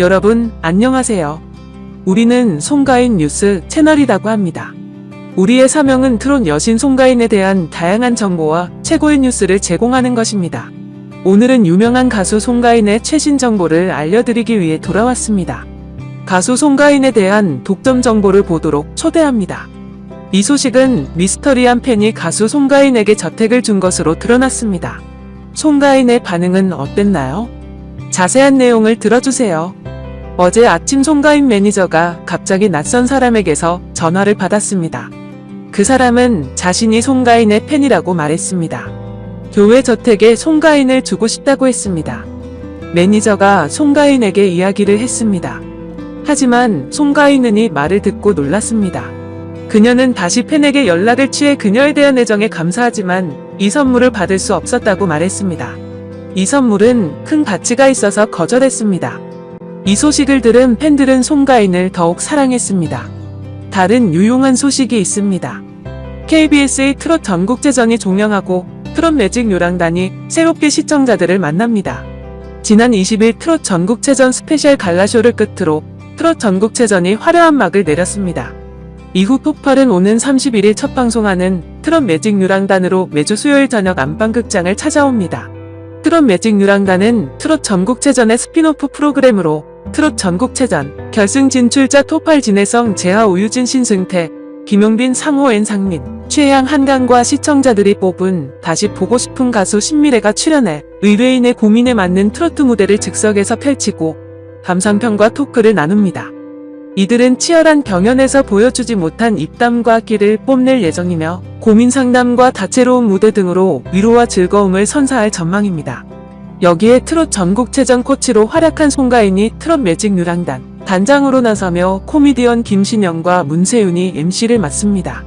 여러분, 안녕하세요. 우리는 송가인 뉴스 채널이라고 합니다. 우리의 사명은 트롯 여신 송가인에 대한 다양한 정보와 최고의 뉴스를 제공하는 것입니다. 오늘은 유명한 가수 송가인의 최신 정보를 알려드리기 위해 돌아왔습니다. 가수 송가인에 대한 독점 정보를 보도록 초대합니다. 이 소식은 미스터리한 팬이 가수 송가인에게 저택을 준 것으로 드러났습니다. 송가인의 반응은 어땠나요? 자세한 내용을 들어주세요. 어제 아침 송가인 매니저가 갑자기 낯선 사람에게서 전화를 받았습니다. 그 사람은 자신이 송가인의 팬이라고 말했습니다. 교회 저택에 송가인을 주고 싶다고 했습니다. 매니저가 송가인에게 이야기를 했습니다. 하지만 송가인은 이 말을 듣고 놀랐습니다. 그녀는 다시 팬에게 연락을 취해 그녀에 대한 애정에 감사하지만 이 선물을 받을 수 없었다고 말했습니다. 이 선물은 큰 가치가 있어서 거절했습니다. 이 소식을 들은 팬들은 송가인을 더욱 사랑했습니다. 다른 유용한 소식이 있습니다. KBS의 트롯 전국제전이 종영하고 트롯 매직 요랑단이 새롭게 시청자들을 만납니다. 지난 20일 트롯 전국체전 스페셜 갈라쇼를 끝으로 트롯 전국체전이 화려한 막을 내렸습니다. 이후 폭발은 오는 31일 첫 방송하는 트롯 매직 유랑단으로 매주 수요일 저녁 안방극장을 찾아옵니다. 트롯 매직 유랑단은 트롯 전국체전의 스피노프 프로그램으로 트롯 전국체전 결승 진출자 토팔 진혜성 재하 우유진 신승태 김용빈 상호엔 상민 최양 한강과 시청자들이 뽑은 다시 보고 싶은 가수 신미래가 출연해 의뢰인의 고민에 맞는 트로트 무대를 즉석에서 펼치고 감상평과 토크를 나눕니다. 이들은 치열한 경연에서 보여주지 못한 입담과 끼를 뽐낼 예정이며 고민 상담과 다채로운 무대 등으로 위로와 즐거움을 선사할 전망입니다. 여기에 트롯 전국체전 코치로 활약한 송가인이 트롯 매직 누랑단 단장으로 나서며 코미디언 김신영과 문세윤이 MC를 맡습니다.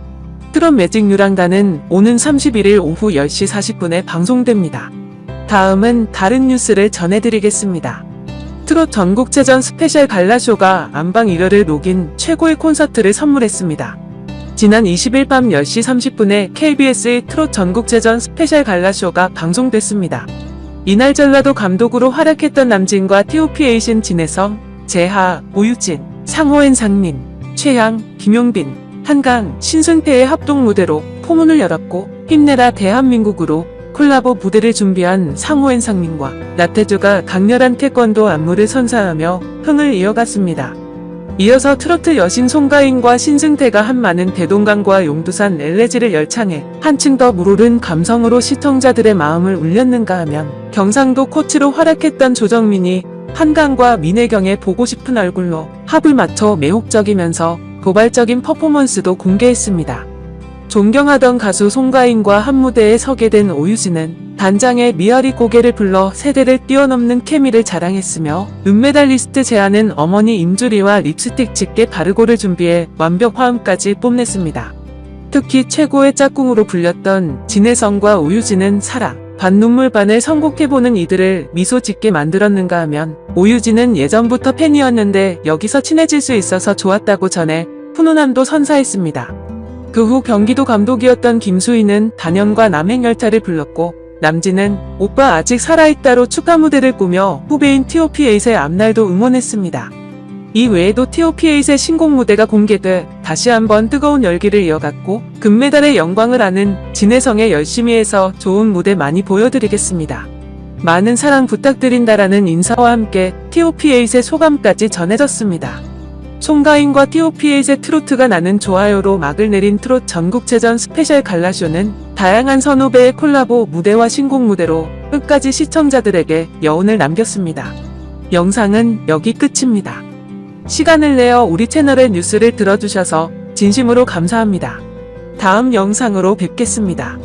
트롯 매직 누랑단은 오는 31일 오후 10시 40분에 방송됩니다. 다음은 다른 뉴스를 전해드리겠습니다. 트롯 전국체전 스페셜 갈라쇼가 안방 1회를 녹인 최고의 콘서트를 선물했습니다. 지난 20일 밤 10시 30분에 KBS의 트롯 전국체전 스페셜 갈라쇼가 방송됐습니다. 이날 전라도 감독으로 활약했던 남진과 TOP에이신 진혜성, 재하, 오유진, 상호엔 상민, 최양, 김용빈, 한강, 신승태의 합동 무대로 포문을 열었고 힘내라 대한민국으로 콜라보 무대를 준비한 상호엔 상민과 나태주가 강렬한 태권도 안무를 선사하며 흥을 이어갔습니다. 이어서 트로트 여신 송가인과 신승태가 한 많은 대동강과 용두산 엘레지를 열창해 한층 더 물오른 감성으로 시청자들의 마음을 울렸는가 하면 경상도 코치로 활약했던 조정민이 한강과 민혜경의 보고 싶은 얼굴로 합을 맞춰 매혹적이면서 도발적인 퍼포먼스도 공개했습니다. 존경하던 가수 송가인과 한 무대에 서게 된 오유진은 단장의 미아리 고개를 불러 세대를 뛰어넘는 케미를 자랑했으며 은메달리스트 제안은 어머니 임주리와 립스틱 짙게 바르고를 준비해 완벽 화음까지 뽐냈습니다. 특히 최고의 짝꿍으로 불렸던 진혜성과 오유진은 사랑, 반눈물 반을 선곡해보는 이들을 미소 짓게 만들었는가 하면 오유진은 예전부터 팬이었는데 여기서 친해질 수 있어서 좋았다고 전해 훈훈함도 선사했습니다. 그 후 경기도 감독이었던 김수희는 단연과 남행열차를 불렀고 남진은 오빠 아직 살아있다로 축하 무대를 꾸며 후배인 TOP8의 앞날도 응원했습니다. 이 외에도 TOP8의 신곡 무대가 공개돼 다시 한번 뜨거운 열기를 이어갔고 금메달의 영광을 아는 진혜성의 열심히 해서 좋은 무대 많이 보여드리겠습니다. 많은 사랑 부탁드린다라는 인사와 함께 TOP8의 소감까지 전해졌습니다. 송가인과 TOP8의 트로트가 나는 좋아요로 막을 내린 트롯 전국체전 스페셜 갈라쇼는 다양한 선후배의 콜라보 무대와 신곡 무대로 끝까지 시청자들에게 여운을 남겼습니다. 영상은 여기 끝입니다. 시간을 내어 우리 채널의 뉴스를 들어주셔서 진심으로 감사합니다. 다음 영상으로 뵙겠습니다.